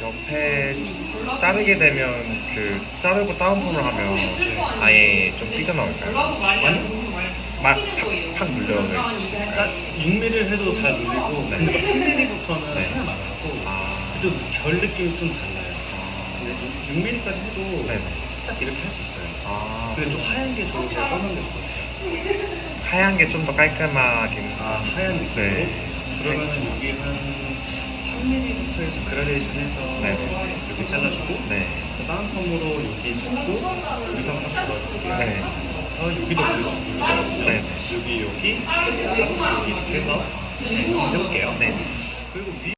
옆에 자르게 되면 그 자르고 다운펌을 하면 아예 좀 삐져나올까요? 아니 막팍팍 물려 짜- 있을까요? 6mm를 해도 잘 눌리고 네. 근데 3mm부터는 네. 하나 말하고 아, 그래도 결 느낌이 좀 달라요. 아, 근데 6mm까지 해도 네네. 딱 이렇게 할 수 있어요. 아, 근데 좀 하얀 게 좋고 검은 게 좋았어요. 하얀 게 좀 더 깔끔하긴. 아 하얀 느낌으로? 네. 그러면 여기 한 3mm부터 해서 그라데이션 해서 네. 이렇게 잘라주고 네. 그 다음 텀으로 여기 잡고 여기다 한번 잡아줄게요. 네. 그래서 여기도 올려주고 여기도 네. 여기 여기 여기 이렇게 해서 네, 해볼게요. 네.